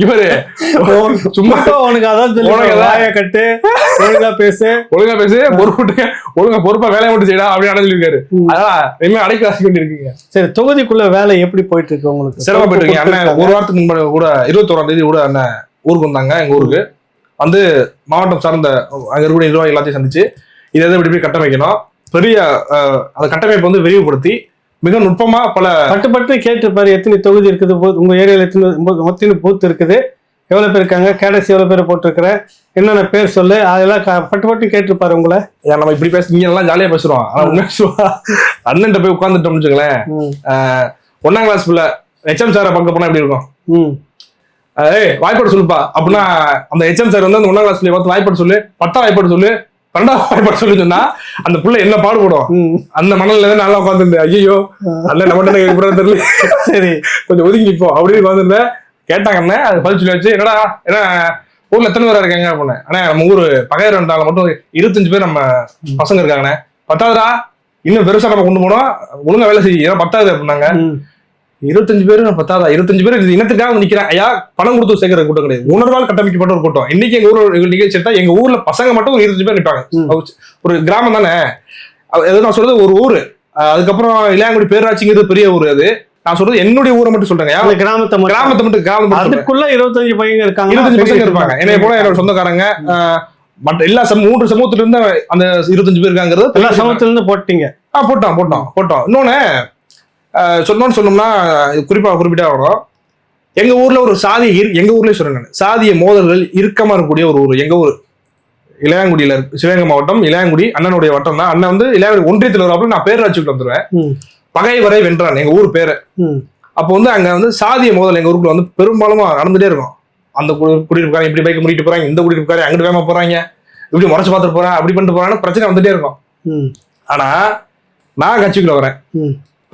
இவரு சும்மா உனக்கு அதான் சொல்லி கட்டு ஒழுங்கா பேசு. ஒழுங்கா பேசு பொறுப்பு ஒழுங்கா பொறுப்பா வேலையை மட்டும் செய்யடா அப்படின்னு சொல்லியிருக்காரு. அதான் இனிமே அடைக்க வாசிக்க வேண்டியிருக்கீங்க சரி தொகுதிக்குள்ள வேலை எப்படி போயிட்டு இருக்கு உங்களுக்கு? சிரமம் போயிட்டு அண்ணன் ஒரு வாரத்துக்கு முன்னாடி கூட இருபத்தோராம் தேதி கூட அண்ணன் ஊருக்கு வந்தாங்க எங்க ஊருக்கு. வந்து மாவட்டம் சார்ந்த அங்க இருக்கக்கூடிய நிர்வாகி எல்லாத்தையும் சந்திச்சு இதை எதை இப்படி இப்படி கட்டமைக்கணும். பெரிய அந்த கட்டமைப்பை வந்து விரிவுபடுத்தி மிக நுட்பமா பல பட்டு பட்டு கேட்டிருப்பாரு எத்தனை தொகுதி இருக்குது உங்க ஏரியால எத்தனை மொ- எத்தனை பூத் இருக்குது. எவ்வளவு பேர் இருக்காங்க? கேடசி எவ்வளவு பேர் போட்டிருக்கிற? என்னென்ன பேர் சொல்லு? அதெல்லாம் பட்டு பட்டு கேட்டிருப்பாரு உங்களை. நம்ம இப்படி பேச இங்க எல்லாம் ஜாலியா பேசுறோம். ஆனா உண்மையா சொல்லுவா அண்ணன்ட்ட போய் உட்காந்துட்டோம்னு வச்சுங்களேன் ம், அஹ், ஒண்ணாம் கிளாஸ் பிள்ளை ஹெச்எம் சாரை பார்க்க போனா எப்படி இருக்கும்? ஏய் வாய்ப்பாடு சொல்லுப்பா. அப்படின்னா அந்த ஹெச்எம் சார் வந்து அந்த ஒன்னாம் கிளாஸ்ல பார்த்து வாய்ப்பாடு சொல்லு பத்தாம் வாய்ப்பாடு சொல்லு பன்னெண்டாம் வாய்ப்பாடு சொல்லு சொன்னா அந்த புள்ள என்ன பாடுபடும். அந்த மணல்ல தான் நல்லா உட்காந்துருந்தேன் ஐயோ அல்ல நம்ம தெரியல. சரி. கொஞ்சம் ஒதுங்கி நிப்போம் அப்படின்னு உட்காந்துருந்தேன் கேட்டாங்க அது பதில் சொல்லி வச்சு என்னடா என்ன ஊர்ல எத்தனை பேர் இருக்காங்க அப்படின்னேன் ஆனா நம்ம ஊரு பகையர் வந்தால மட்டும் இருபத்தஞ்சு பேர் நம்ம பசங்க இருக்காங்கண்ணே. பத்தாவதுடா இன்னும் பெருசா நம்ம கொண்டு போனோம். ஒழுங்கா வேலை செய்ய ஏன்னா பத்தாது அப்படின்னாங்க. இருபத்தஞ்சு பேர் பத்தாதா? இருபத்தஞ்சு பேர் இனத்துக்காக நிக்கிறேன் ஐயா பணம் கொடுத்து சேர்க்கிற கூட்டம் கிடையாது. உணர்வால் கட்டமைக்கப்பட்ட ஒரு கூட்டம். இன்னைக்கு எங்க ஊர்ல நிகழ்ச்சி எடுத்தா எங்க ஊர்ல பசங்க மட்டும் ஒரு இருபத்தஞ்சு பேர் நிற்பாங்க. ஒரு கிராமம் தானே? எது நான் சொல்றது ஒரு ஊரு. அதுக்கப்புறம் இளையாங்குடி பேராட்சிங்கிறது பெரிய ஊர் அது. நான் சொல்றது என்னுடைய ஊரை மட்டும் சொல்றேன் கிராமத்தை மட்டும். கிராமத்தை மட்டும் சொல்றேன். அதுக்குள்ள இருபத்தஞ்சு பையங்க இருக்காங்க. இருபத்தஞ்சு பசங்க இருப்பாங்க. என்னைய போல என்னோட சொந்தக்காரங்க மற்ற எல்லா சம மூன்று சமூகத்துல இருந்து அந்த இருபத்தஞ்சு பேர் இருக்காங்கிறது எல்லா சமத்துல இருந்து போட்டீங்க. ஆ போட்டோம் போட்டோம் போட்டோம். இன்னொன்னு சொன்னோன்னு சொன்னோம்னா இது குறிப்பா குறிப்பிட்டா வரும் எங்க ஊர்ல ஒரு சாதி இரு- எங்க ஊர்லயே சொல்றேன் நான். சாதிய மோதல்கள் இறுக்கமா இருக்கக்கூடிய ஒரு ஊர். எங்க ஊர்? இளையாங்குடியில இருக்கு. சிவகங்கை மாவட்டம் இளையாங்குடி அண்ணனுடைய வட்டம் தான். அண்ணன் வந்து இளையாங்குடி ஒன்றியத்தில் வருவாப்புல நான் பேர் வச்சுக்கிட்டு வந்துருவேன். ம். பகை வரை வென்றான். எங்க ஊர் பேரு. அப்போ வந்து அங்க வந்து சாதிய மோதல் எங்க ஊருக்குள்ள வந்து பெரும்பாலும் நடந்துட்டே இருக்கும். அந்த கு- குடியிருப்புக்காரங்க இப்படி பைக் முடிட்டு போறாங்க இந்த குடியிருப்புக்காரங்க அங்கிட்டு வேகமா போறாங்க இப்படி முறைச்சு பார்த்துட்டு போறான் அப்படி பண்ணிட்டு போறான்னு பிரச்சனை வந்துட்டே இருக்கும். ம். ஆனா நான் கட்சிக்குள்ள வரேன்.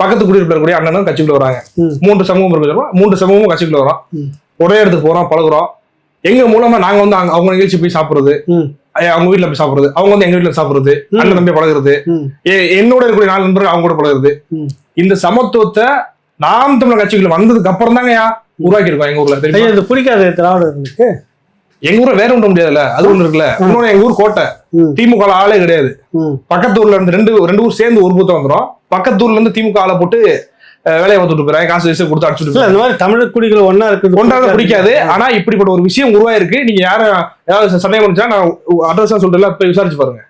பக்கத்து குடியிருப்புல இருக்கக்கூடிய அண்ணனும் கட்சிக்குள்ள வராங்க. மூன்று சமூகம் இருக்கு. மூன்று சமூகமும் கட்சிக்குள்ள வரோம். ஒரே இடத்துக்கு போறோம் பழகுறோம். எங்க மூலமா நாங்க வந்து அவங்க நிகழ்ச்சி போய் சாப்பிடுறது. அவங்க வீட்டுல போய் சாப்பிடுறது. அவங்க வந்து எங்க வீட்டுல சாப்பிடுறது. அண்ணன் தம்பி பழகுறது. என்னோட இருக்கக்கூடிய நாலு நண்பர்கள் அவங்க கூட பழகுறது. இந்த சமத்துவத்தை நாம் தமிழர் கட்சிக்குள்ள வந்ததுக்கு அப்புறம் தாங்க உருவாக்கி இருக்கோம் எங்க ஊர்ல இது பிடிக்காது திராவிடர்களுக்கு எங்க ஊர்ல வேற ஒன்றும் முடியாதுல்ல. அது ஒண்ணு இருக்குல்ல. இன்னொன்னு எங்க ஊர் கோட்டை. திமுக ஆளே கிடையாது. பக்கத்து ஊர்ல இருந்து ரெண்டு ரெண்டு ஊர் சேர்ந்து ஒரு பூத்தம் வந்துரும். பக்கத்து ஊர்ல இருந்து திமுக ஆளை போட்டு வேலையை பார்த்துட்டு போறேன் காசு வயசு கொடுத்து அடிச்சுட்டு இந்த மாதிரி தமிழர் குடிகள் ஒன்னா இருக்குது கொண்டாட பிடிக்காது. ஆனா இப்படிப்பட்ட ஒரு விஷயம் உருவாயிருக்கு. நீங்க யாரும் ஏதாவது சந்தேகம் வந்துச்சா நான் அட்ரஸ் சொல்றேன் போய் விசாரிச்சு பாருங்க.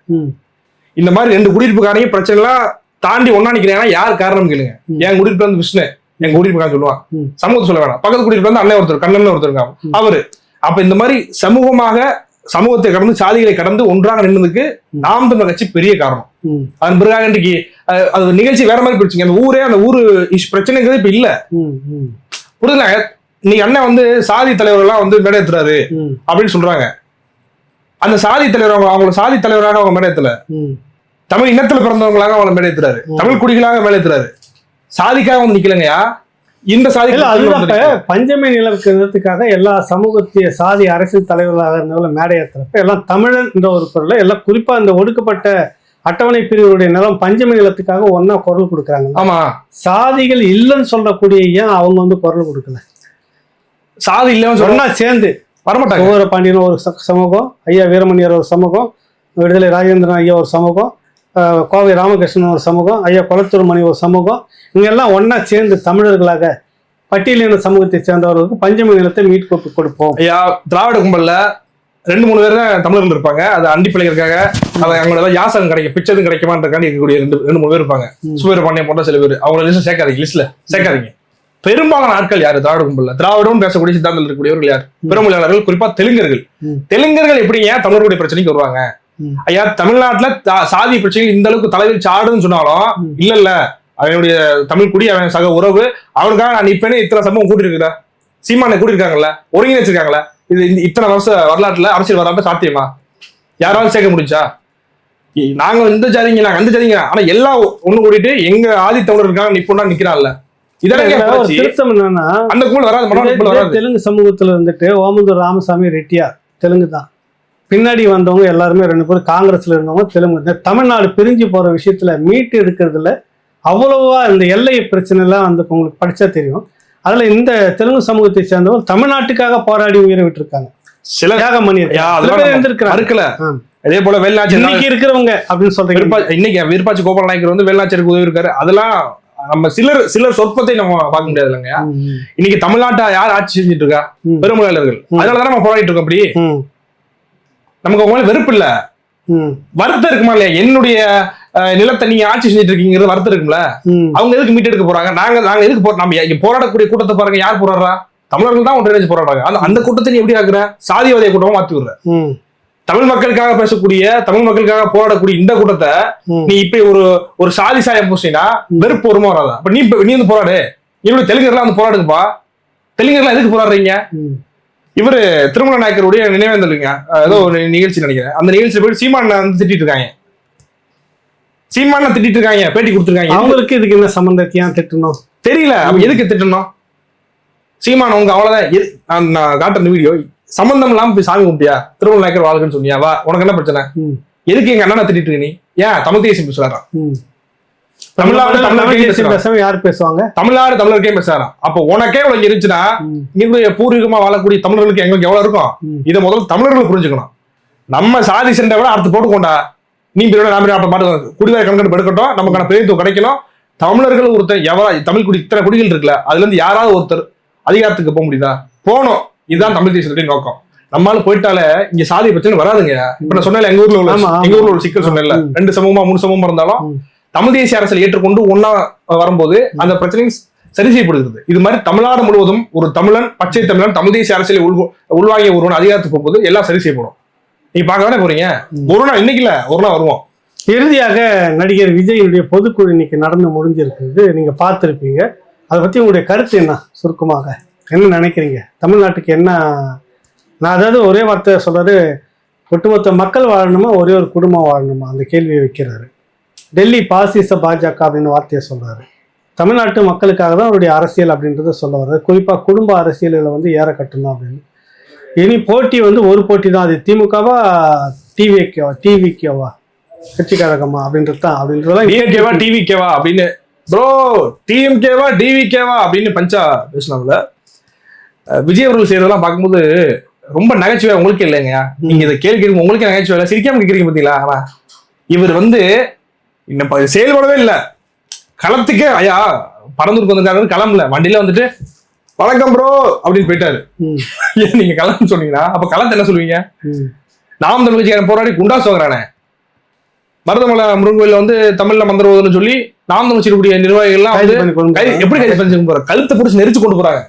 இந்த மாதிரி ரெண்டு குடியிருப்புக்காரங்க பிரச்சனை எல்லாம் தாண்டி ஒன்னா நிக்கிறேன்னா யார் காரணம் கேளுங்க. என் குடியிருப்புல வந்து விஷ்ணு என் குடியிருப்புக்காரன் சொல்லுவான். சமூகத்தை சொல்ல வேணாம். பக்கத்து குடியிருப்புல வந்து அண்ணன் ஒருத்தர் கண்ணன் ஒருத்தர் இருக்காங்க. அவரு. அப்ப இந்த மாதிரி சமூகமாக சமூகத்தை கடந்து சாதிகளை கடந்து ஒன்றாக நின்னதுக்கு ம். நாம் தமிழர் கட்சி பெரிய காரணம். அதன் பிறகு இன்றைக்கு அது நிகழ்ச்சி வேற மாதிரி போயிடுச்சுங்க அந்த ஊரே அந்த ஊரு பிரச்சனைங்கிறது இப்ப இல்ல. புரியுதுல இன்னைக்கு அண்ணன் வந்து சாதி தலைவர்கள்லாம் வந்து மேடை ஏத்துறாரு ம். அப்படின்னு சொல்றாங்க அந்த சாதி தலைவர் அவங்க அவங்கள சாதி தலைவராக அவங்க மேடை ஏத்தல ம். தமிழ் இனத்துல பிறந்தவங்களாக அவங்கள மேடை ஏத்துறாரு ம். தமிழ் குடிகளாக மேடை ஏத்துறாரு சாதிக்காக வந்து நிக்கலங்கயா இந்த சாதி. பஞ்சமி நிலவுக்கு எல்லா சமூகத்திய சாதி அரசியல் தலைவர்களாக இருந்தவங்கள மேடை ஏத்துறப்ப எல்லாம் தமிழன் என்ற ஒரு பொருளை எல்லாம் குறிப்பா இந்த ஒடுக்கப்பட்ட அட்டவணை பிரிவுடைய நிலம் பஞ்சமி நிலத்துக்காக ஒன்னா குரல் கொடுக்குறாங்க ஆமா. சாதிகள் இல்லைன்னு சொல்லக்கூடிய ஏன் அவங்க வந்து குரல் கொடுக்கல? சாதி இல்லைன்னு சொன்னா சேர்ந்து வரமாட்டாங்க. சுகர பாண்டியன் ஒரு சமூகம் ஐயா வீரமணியர் ஒரு சமூகம் விடுதலை ராஜேந்திரன் ஐயா ஒரு சமூகம் கோவை ராமகிருஷ்ணன் ஒரு சமூகம் ஐயா குளத்தூர் மணி ஒரு சமூகம். இவங்க எல்லாம் ஒண்ணா சேர்ந்து தமிழர்களாக பட்டியலின சமூகத்தை சேர்ந்தவர்களுக்கு பஞ்சமி நிலத்தை மீட் கொடு கொடுப்போம். ஐயா திராவிட கும்பல்ல ரெண்டு மூணு பேர் தான் தமிழர்கள் இருப்பாங்க. அது அண்டி பிள்ளைகளுக்காக அது அவங்களோட யாசகம் கிடைக்கும் பிச்சதும் கிடைக்குமான்றக்காண்டி இருக்கக்கூடிய ரெண்டு ரெண்டு மூணு பேர் இருப்பாங்க. ம். சுவீர பாண்டியன் போன்ற சில பேர். அவங்கள லிஸ்ட் சேர்க்காதீங்க லிஸ்ட்ல சேர்க்காதீங்க. பெரும்பாலான ஆட்கள் யாரு திராவிட கும்பல்ல? திராவிடம் பேசக்கூடிய சித்தாந்தத்தில் இருக்கக்கூடியவர்கள் யார். பெருமொழியாளர்கள் குறிப்பா தெலுங்கர்கள். தெலுங்கர்கள் எப்படி ஏன் தமிழர்களுடைய பிரச்சனைக்கு வருவாங்க. ஐயா தமிழ்நாட்டுல சாதி பிரச்சனைகள் இந்த அளவுக்கு தலைவில் சாடுன்னு சொன்னாலும். இல்ல இல்ல அவனுடைய தமிழ் குடி அவன் சக உறவு அவனுக்காக நான் இப்பனே இத்தனை சம்பவம் கூட்டிருக்கிறா சீமானை கூட்டிருக்காங்கல்ல ஒருங்கிணைச்சிருக்காங்கல்ல. இது இந்த இத்தனை வருஷ வரலாற்றுல அரசியல் வராம சாத்தியமா? யாராவது சேர்க்க முடிஞ்சா? நாங்க இந்த ஜாதிங்க நாங்க அந்த ஜாதிங்க. ஆனா எல்லாம் ஒண்ணு கூட்டிட்டு எங்க ஆதி நிக்கிறான்ல. இதெல்லாம் இதுல ஒரு புரட்சி. திருத்தம் என்னன்னா அந்த கும்பல் இதே- இதே வராது. தெலுங்கு சமூகத்துல இருந்துட்டு ஓமந்தூர் ராமசாமி ரெட்டியார் தெலுங்கு தான் பின்னாடி வந்தவங்க எல்லாருமே ரெண்டு பேரும் காங்கிரஸ்ல இருந்தவங்க தெலுங்கு தமிழ்நாடு பிரிஞ்சு போற விஷயத்துல மீட்டு எடுக்கிறதுல அவ்வளவா இந்த எல்லை பிரச்சனை எல்லாம் வந்து உங்களுக்கு படிச்சா தெரியும். அதுல இந்த தெலுங்கு சமூகத்தை சேர்ந்தவங்க தமிழ்நாட்டுக்காக போராடி உயிரை விட்டுருக்காங்க. சில தியாகம் பண்ணியிருக்காங்க ஆ. அதே போல வெள்ளாச்சி இன்னைக்கு இருக்கிறவங்க அப்படின்னு சொல்றீங்க. இன்னைக்கு விருப்பாச்சி கோபால நாயக்கர் வந்து வெள்ளாச்சருக்கு உதவி இருக்காரு. அதெல்லாம் நம்ம சிலர் சிலர் சொற்பத்தை நம்ம பார்க்க முடியாது இல்லைங்க. இன்னைக்கு தமிழ்நாட்டை யார் ஆட்சி செஞ்சுட்டு இருக்கா? ம். அதனாலதான் நம்ம போராடிட்டு இருக்கோம் அப்படி. நமக்கு அவங்க வெறுப்பு இல்ல. வருத்தம் இருக்குமா இல்லையா? என்னுடைய நிலத்தை நீங்க ஆட்சி செஞ்சுட்டு இருக்கீங்கிறது வருத்தம் இருக்கும்ல? அவங்க எதுக்கு மீட்டெடுக்க போறாங்க? நாங்க நாங்க எதுக்கு போ நம்ம இங்க போராடக்கூடிய கூட்டத்தை பாருங்க யார் போராடுறா? தமிழர்கள் தான் ஒன்றிணைஞ்சு போராடுறாங்க. அந்த அந்த கூட்டத்தை நீ எப்படி ஆக்குற? சாதிவாதிய கூட்டமா மாத்தி விடுற. தமிழ் மக்களுக்காக பேசக்கூடிய தமிழ் மக்களுக்காக போராடக்கூடிய இந்த கூட்டத்தை. நீ இப்ப ஒரு ஒரு சாதி சாயம் பூசினா வெறுப்பு வருமா வராதா? அப்ப நீ இப்ப- நீ வந்து போராடு. இவரு தெலுங்கர்லாம் வந்து போராடுங்கப்பா. தெலுங்கர்லாம் எதுக்கு போராடுறீங்க. இவரு திருமல நாயக்கருடைய நினைவேந்தலுங்க ஏதோ ஒரு நிகழ்ச்சி நினைக்கிறேன். அந்த நிகழ்ச்சியில போய் சீமான வந்து திட்டிட்டு இருக்காங்க சீமான திட்டிட்டு இருக்காங்க பேட்டி கொடுத்துருக்காங்க. அவங்களுக்கு இதுக்கு என்ன சம்பந்தத்தை ஏன் திட்டணும்? தெரியல. அப்ப எதுக்கு திட்டணும்? சீமான் உங்க அவ்வளவுதான். நான் காட்டுற வீடியோ சம்பந்தம் இல்லாம போய் சாமி கும்பிட்டியா? திருமல நாயக்கர் வாழ்க்கைன்னு சொன்னியா? வா உனக்கு என்ன பிரச்சனை. எதுக்கு எங்க அண்ணனை திட்டிட்டு இருக்க நீ? ஏன்? தமிழ் தேசியம் பேசுறாரா? ம். தமிழ்நாடு தமிழ் தமிழ் தேசியம் பேசுறான். பேசாம யார் பேசுவாங்க? தமிழ்நாடு தமிழருக்கே பேசுறாராம். அப்போ உனக்கே இவ்வளவு இருந்துச்சுன்னா இங்க பூர்வீகமா வாழக்கூடிய தமிழர்களுக்கு எங்களுக்கு எவ்வளவு இருக்கும். இதை முதல்ல தமிழர்கள் புரிஞ்சுக்கணும். நம்ம சாதி சண்டை விட அடுத்து போட்டுக்கோண்டா நீ பிரியோட பிரியோட பாட்டு குடிவார கணக்கெடுப்பு எடுக்கட்டும் நமக்கான பிரதித்துவம் கிடைக்கணும். தமிழர்கள் ஒருத்தர் எவரா தமிழ் குடி இத்தனை குடிகள் இருக்குல்ல அதுல இருந்து யாராவது ஒருத்தர் அதிகாரத்துக்கு போக முடியுதா? போகணும். இதுதான் தமிழ் தேசத்துடைய நோக்கம். நம்மளால போயிட்டாலே இங்க சாதி பிரச்சனை வராதுங்க. இப்ப நான் சொன்னேன்ல எங்க ஊர்ல உள்ள. எங்க ஊர்ல உள்ள சிக்கல் சொன்னேன்ல. ரெண்டு சமூகமா மூணு சமூகமா இருந்தாலும். தமிழ் தேசிய அரசியல் ஏற்றுக்கொண்டு ஒன்னா வரும்போது அந்த பிரச்சனையும் சரி செய்யப்படுகிறது. இது மாதிரி தமிழ்நாடு முழுவதும் ஒரு தமிழன் பச்சை தமிழன் தமிழ் தேசிய அரசியலை உள் உள்வாங்கிய ஒருவன் அதிகாரத்துக்கு போகும்போது எல்லாம் சரி செய்யப்படும். நீங்க பார்க்க தானே போறீங்க. ஒரு நாள் இன்னைக்கு இல்ல ஒரு நாள் வருவோம். இறுதியாக நடிகர் விஜயினுடைய பொதுக்குழு இன்னைக்கு நடந்து முடிஞ்சிருக்கிறது. நீங்க பார்த்திருப்பீங்க. அதை பத்தி உங்களுடைய கருத்து என்ன சுருக்கமாக? என்ன நினைக்கிறீங்க? தமிழ்நாட்டுக்கு என்ன நான் அதாவது ஒரே வார்த்தை சொல்றாரு ஒட்டுமொத்த மக்கள் வாழணுமா ஒரே ஒரு குடும்பம் வாழணுமா? அந்த கேள்வியை வைக்கிறாரு. டெல்லி பாசிச பாஜக அப்படின்னு வார்த்தையை சொல்றாரு. தமிழ்நாட்டு மக்களுக்காக தான் அவருடைய அரசியல் அப்படின்றத சொல்ல வர்றாரு. குறிப்பா குடும்ப அரசியல்களை வந்து ஏற கட்டணும் அப்படின்னு. இனி போட்டி வந்து ஒரு போட்டி தான். அது திமுகவா டிவிகேவா டிவிகேவா கட்சி கழகமா அப்படின்றது தான். அப்படின்றதெல்லாம் டிஎம்கேவா டிவிகேவா அப்படின்னு. ப்ரோ டிஎம்கேவா டிவிகேவா அப்படின்னு பஞ்சா பேசினாங்கள விஜய் அவர்கள் செய்யறதெல்லாம் பார்க்கும்போது ரொம்ப நகைச்சுவை உங்களுக்கு இல்லைங்க நீங்க இதை கேள்வி கேட்கும் உங்களுக்கு நகைச்சுவை இல்லை? சிரிக்காம கேட்குறீங்க பார்த்தீங்களா இவர் வந்து இன்னும் செயல்படவே இல்லை. களத்துக்கே ஐயா பறந்துருக்கு வந்திருக்காரு களம்ல வண்டியில வந்துட்டு வணக்கம் ப்ரோ அப்படின்னு போயிட்டாரு. ஏன் நீங்க களம்னு சொன்னீங்கன்னா அப்ப களத்தை என்ன சொல்லுவீங்க? நாம் தமிழ் கட்சிக்காரன் போராடி குண்டாஸ் வாங்குறானே. மருதமலை முருங்கோயில வந்து தமிழ்ல மந்திரவாதம்னு சொல்லி நாம் தமிழ் கட்சியுடைய நிர்வாகிகள்லாம் கொண்டு எப்படி கைது பண்ணி கொண்டு போறாங்க? கழுத்தை பிடிச்சி நெரிச்சு கொண்டு போறாங்க.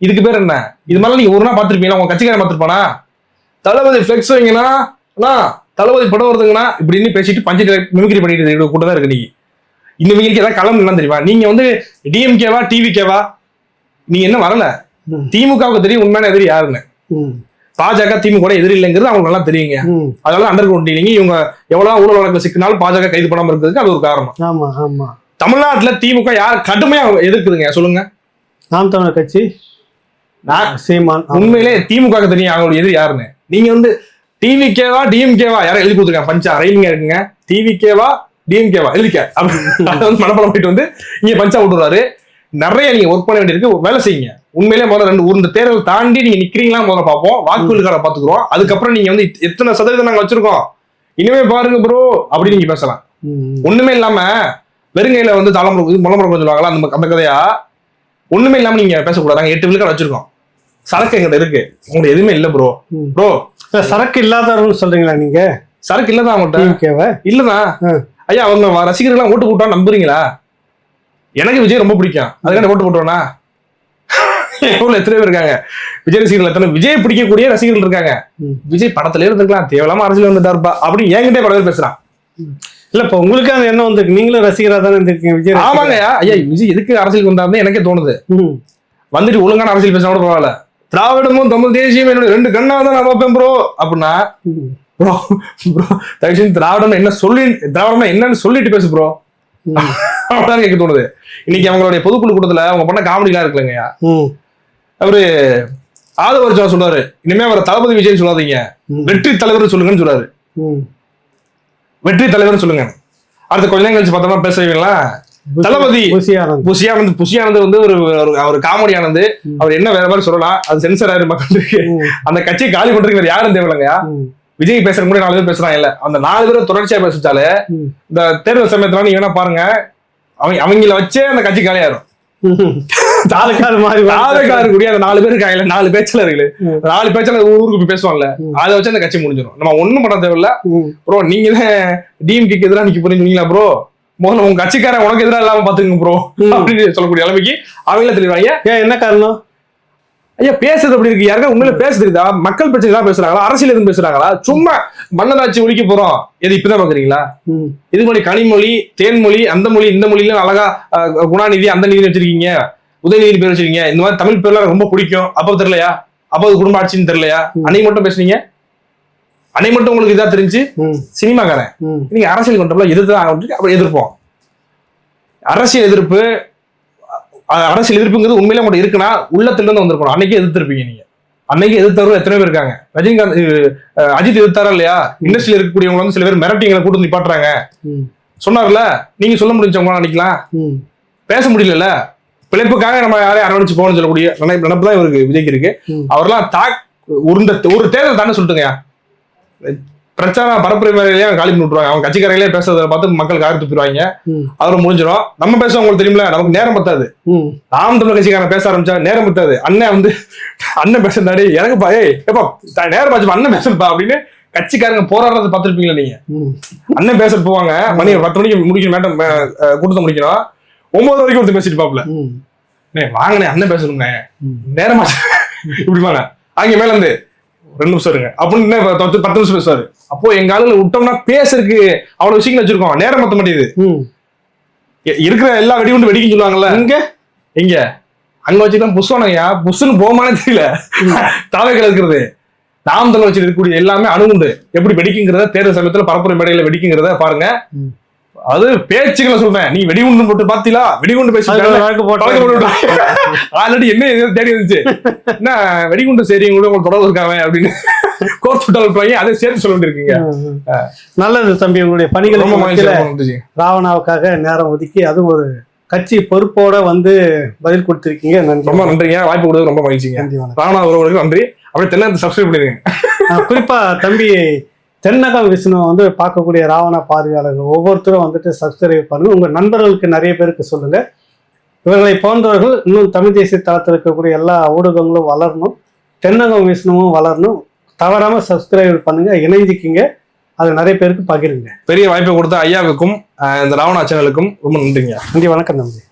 இதுக்கு பேர் என்ன? இது மாதிரி நீங்க ஒரு நாள் பார்த்திருப்பீங்களா? உங்க கட்சிக்காரன் பார்த்திருப்பானா? தளபதி ஃபிளெக்ஸ் வைங்கன்னா தளபதி படம் வருதுங்கண்ணா இப்படின்னு பேசிட்டு பஞ்சாயத்து மிமிக்ரி பண்ணிட்டு இருக்க கூட்டம் தான் இருக்கு நீங்க இந்த மிமிக்ரிக்கு ஏதாவது களம் என்ன தெரியுமா? நீங்க வந்து டிஎம்கேவா டிவிகேவா நீங்க என்ன வரல? திமுகவுக்கு தெரியும் உண்மையான எதிரி யாருன்னு. பாஜக திமுக எதிரி இல்லைங்கிறது அவங்களுக்கு நல்லா தெரியுங்க. அதனால அண்டர் கிரவுண்ட் டீலிங் இவங்க எவ்வளவு ஊழல் வழக்கு சிக்கினாலும் பாஜக கைது பண்ணாம இருக்கிறதுக்கு அது ஒரு காரணம். ஆமா ஆமா. தமிழ்நாட்டுல திமுக யார் கடுமையா எதிர்க்குதுங்க? சொல்லுங்க. நாம் தமிழர் கட்சி. சீமான். உண்மையிலே திமுக தெரியும் அவங்களுடைய எதிரி யாருன்னு. நீங்க வந்து டிவிகேவா டிஎம்கேவா யாரும் எழுதி கொடுத்துருக்காங்க பஞ்சா. ரைமிங்க இருக்குங்க. டிவிகேவா டிஎம்கேவா எழுதிக்க அப்படி. அதை வந்து மனப்படம் போயிட்டு வந்து இங்க பஞ்சா விட்டுறாரு. நிறைய நீங்க ஒர்க் பண்ண வேண்டியிருக்கு வேலை செய்யுங்க. உண்மையிலே முதல்ல ரெண்டு ஒரு தேர்தல் தாண்டி நீங்க நிக்கிறீங்களா முதல்ல பார்ப்போம். வாக்குகளுக்கான பாத்துக்கிறோம் அதுக்கப்புறம் நீங்க வந்து எத்தனை சதவீதம் நாங்க வச்சிருக்கோம்? இனிமே பாருங்க ப்ரோ அப்படி நீங்க பேசலாம். ஒண்ணுமே இல்லாம வெறுங்கையில வந்து தலைமுறை இது முளமுறை சொல்லுவாங்களா அந்த அந்த கதையா? ஒண்ணுமே இல்லாம நீங்க பேசக்கூடாது. நாங்க எட்டு விழுக்காடு வச்சிருக்கோம். சரக்கு எங்கிட்ட இருக்கு. உங்களுக்கு எதுவுமே இல்ல ப்ரோ. ப்ரோ சரக்கு இல்லாதவர்னு சொல்றீங்களா நீங்க? சரக்கு இல்லதான் அவங்கள்ட்ட. இல்லதான். ஐயா அவங்க ரசிகர்கள்லாம் ஓட்டு போட்டா நம்புறீங்களா? எனக்கு விஜய் ரொம்ப பிடிக்கும். அதுக்காண்டி ஓட்டு போட்டோம்னா எவ்வளவு எத்தனை பேர் இருக்காங்க? விஜய் ரசிகர்கள் எத்தனை விஜய் பிடிக்கக்கூடிய ரசிகர்கள் இருக்காங்க. விஜய் படத்துல இருந்திருக்கலாம். தேவையில்லாம அரசியல் வந்துட்டாருப்பா. அப்படின்னு என்கிட்ட பல பேர் பேசுறான். இல்ல இப்ப உங்களுக்கு அந்த எண்ணம் வந்திருக்கு? நீங்களும் ரசிகரா தானே இருந்திருக்கீங்க விஜய். ஆமாங்க ஐயா விஜய் எதுக்கு அரசியலுக்கு வந்தாருன்னு எனக்கே தோணுது. வந்துட்டு ஒழுங்கான அரசியல் பேசினா கூட பரவாயில்ல. திராவிடமும் தமிழ் தேசியம் என்னோட ரெண்டு கண்ணா தான் நான் பார்ப்பேன் ப்ரோ அப்படின்னா ப்ரோ ப்ரோ தயவு செஞ்சு திராவிடம் என்ன சொல்லி திராவிடம் என்னன்னு சொல்லிட்டு பேசு ப்ரோ அப்படிதான் கேட்க தோணுது. இன்னைக்கு அவங்களுடைய பொதுக்குழு கூட்டத்துல அவங்க பண்ண காமெடிலாம் இருக்குல்லங்கய்யா ம், அவரு ஆதவர்ஜா சொல்றாரு இனிமே அவரை தளபதி விஜய் சொல்லாதீங்க. வெற்றி தலைவர் சொல்லுங்கன்னு சொல்றாரு ம். வெற்றி தலைவர் சொல்லுங்க. அடுத்த கொஞ்ச நேரம் கழிச்சு பார்த்தோம்னா பேசுவீங்களா தளபதி. புஷியானந்த் புஷியானந்த் வந்து ஒரு ஒரு- அவர் காமெடி ஆனந்து. அவர் என்ன வேற மாதிரி சொல்லலாம் அது சென்சர் ஆயிரம் மக்களுக்கு அந்த கட்சியை காலி பண்றதுக்கு வேற யாரும் தேவையில்லைங்க விஜய் பேசுற கூட நாலு பேர் பேசுறாங்க இல்ல அந்த நாலு பேரும் தொடர்ச்சியா பேசிச்சாலே ம். இந்த தேர்தல் சமயத்துல நீங்க வேணா பாருங்க அவங்க அவங்கள வச்சே அந்த கட்சி காலியாயிரும். தாலுக்காரு மாதிரி ஆதரக்காரு கூடிய அந்த நாலு பேர் இருக்காங்கல்ல நாலு பேச்சாளர்கள். நாலு பேச்சாளர் ஊருக்கு போய் பேசுவாங்கல்ல. அதை வச்சு அந்த கட்சி முடிஞ்சிடும் நம்ம ஒண்ணும் பண்ண தேவையில்ல ப்ரோ நீங்க தான் டிஎம்கேக்கு எதிராக நிக்க போறீங்களா ப்ரோ முதல்ல உங்க கட்சிக்காரன் உனக்கு எதிராக இல்லாம பாத்துக்கங்க ப்ரோ. அப்படின்னு சொல்லக்கூடிய அளவுக்கு அவங்கள தெரியுவாங்க ஏன் என்ன காரணம்? ஐயா பேசுறது அப்படி இருக்கு. யாருக்கா உண்மையில பேச தெரியுதா மக்கள் பிரச்சனை பேசுறாங்களா? அரசியல் எதுவும் பேசுறாங்களா? சும்மா மன்னராட்சி ஒழிக்க போறோம். எது இப்பதான் பாக்குறீங்களா? இது மாதிரி கனிமொழி தேன்மொழி அந்த மொழி இந்த மொழிலாம் அழகா குணாநிதி அந்த நிதி வச்சிருக்கீங்க. உதயநிதி பேர் வச்சிருக்கீங்க. இந்த மாதிரி தமிழ் பேர்லாம் ரொம்ப பிடிக்கும். அப்போ தெரியலையா? அப்போ அது குடும்ப ஆட்சின்னு தெரியலையா. அன்னைக்கு மட்டும் பேசுனீங்க? அன்னைக்கு மட்டும் உங்களுக்கு இதா தெரிஞ்சு சினிமாக்காரன். நீங்க அரசியல் கொண்டப்பல எதிர்த்து தான் ஆகணும் அப்புறம் எதிர்ப்போம். அரசியல் எதிர்ப்பு அரசியல் எதிர்ப்புங்கிறது உண்மையிலே உங்கள்ட்ட இருக்குன்னா உள்ளத்துல இருந்து வந்திருக்கணும். அன்னைக்கே எதிர்த்திருப்பீங்க நீங்க. அன்னைக்கு எதிர்த்தவர்கள் எத்தனை பேர் இருக்காங்க? ரஜினிகாந்த் அஜித் எதிர்த்தாரா இல்லையா? இண்டஸ்ட்ரியில் இருக்கக்கூடியவங்க வந்து சில பேர் மிரட்டி எங்களை கூட்டு நிப்பாட்டுறாங்க. சொன்னார்ல நீங்க சொல்ல முடிஞ்சவங்க நினைக்கலாம் பேச முடியலல்ல. பிழைப்புக்காக நம்ம யாரையும் அரவணைச்சு போகணும்னு சொல்லக்கூடிய நினைப்பு தான் இவருக்கு விஜய்க்கு இருக்கு. அவர்லாம் தாக் உருண்ட ஒரு தேர்தல் தானே சொல்லிட்டுங்க பிரச்சாரம் பரப்புரை மேலேயே காலி பண்ணி விட்டுருவாங்க அவங்க கட்சிக்காரங்களே பேசுறத பார்த்து மக்கள் காரி துப்பிடுவாங்க அதோட முடிஞ்சிடும். நம்ம பேச உங்களுக்கு தெரியுமில நமக்கு நேரம் பத்தாது. நாம் தமிழ் கட்சிக்காரன் பேச ஆரம்பிச்சா நேரம் பத்தாது. அண்ணன் வந்து அண்ணன் பேசுறாடி எனக்கு பா ஏய் எப்பா நேரம் ஆச்சு அண்ணன் பேசுப்பா அப்படின்னு கட்சிக்காரங்க போராடுறத பார்த்துருப்பீங்களா நீங்க? அண்ணன் பேச போவாங்க. மணி பத்து மணிக்கு முடிக்கணும் மேடம் கூட்டத்தை முடிக்கணும். ஒன்பது வரைக்கும் ஒருத்தர் பேசிட்டு பாப்புல வாங்கண்ணே அண்ணன் பேசணும்ண்ணே. ம். நேரமா இப்படி வாங்க. அங்க மேல இருந்து. ரெண்டு நிமிஷம் இருங்க. அப்படின்னு பத்து பத்து நிமிஷம் பேசுவாரு. அப்போ எங்க ஆளுல விட்டோம்னா பேசுறதுக்கு அவ்வளவு விஷயங்கள் வச்சிருக்கோம். நேரம் பத்த மாட்டேங்குது. இருக்கிற எல்லா வெடிகுண்டு வெடிக்கும் சொல்லுவாங்கல்ல. இங்க எங்க? அங்க வச்சுதான் புஷ்வானங்கய்யா புஷ்னு போமானே தெரியல. தலைகள் இருக்கிறது. நாம் தமிழ் வச்சு இருக்கக்கூடிய எல்லாமே அணுகுண்டு. எப்படி வெடிக்குங்கிறத தேர்தல் சமயத்துல பரப்புரை மேடையில வெடிக்குங்கிறத பாருங்க. அது பேச்சுகளை சொல்றேன். நீ வெடிகுண்டு போட்டு பாத்தீங்களா? வெடிகுண்டு பேசி ஆல்ரெடி என்ன தேடி இருந்துச்சு என்ன வெடிகுண்டு சரி கூட உங்களுக்கு தொடர்பு இருக்காங்க அப்படின்னு விட்டால் விட்டுருவாங்க அதை சேர்த்து சொல்ல வேண்டியிருக்கீங்க. நல்லது தம்பி உங்களுடைய பணிகளுக்கு ரொம்ப. ராவணாவுக்காக நேரம் ஒதுக்கி அதுவும் ஒரு கட்சி பொறுப்போட வந்து பதில் கொடுத்திருக்கீங்க. நன்றி. ரொம்ப நன்றிங்க. வாய்ப்பு கொடுத்தது ரொம்ப மகிழ்ச்சிங்க. ராணா உறவுகளுக்கு நன்றி. அப்படியே தென்னகத்தை சப்ஸ்கிரைப் பண்ணிருங்க குறிப்பா தம்பி தென்னகம் விஷ்ணு வந்து பார்க்கக்கூடிய ராவண பார்வையாளர்கள் ஒவ்வொருத்தரும் வந்துட்டு சப்ஸ்கிரைப் பண்ணுங்க. உங்க நண்பர்களுக்கு நிறைய பேருக்கு சொல்லுங்க. இவர்களை போன்றவர்கள் இன்னும் தமிழ் தேசிய தளத்தில் இருக்கக்கூடிய எல்லா ஊடகங்களும் வளரணும். தென்னகம் விஷ்ணுவும் வளரணும். தவறாம சப்ஸ்கிரைப் பண்ணுங்க இணைஞ்சிக்கிங்க. அது நிறைய பேருக்கு பகிருங்க. பெரிய வாய்ப்பை கொடுத்த ஐயாவுக்கும் இந்த ராவணா சேனலுக்கும் ரொம்ப நன்றிங்க. நன்றி வணக்கம் தம்பி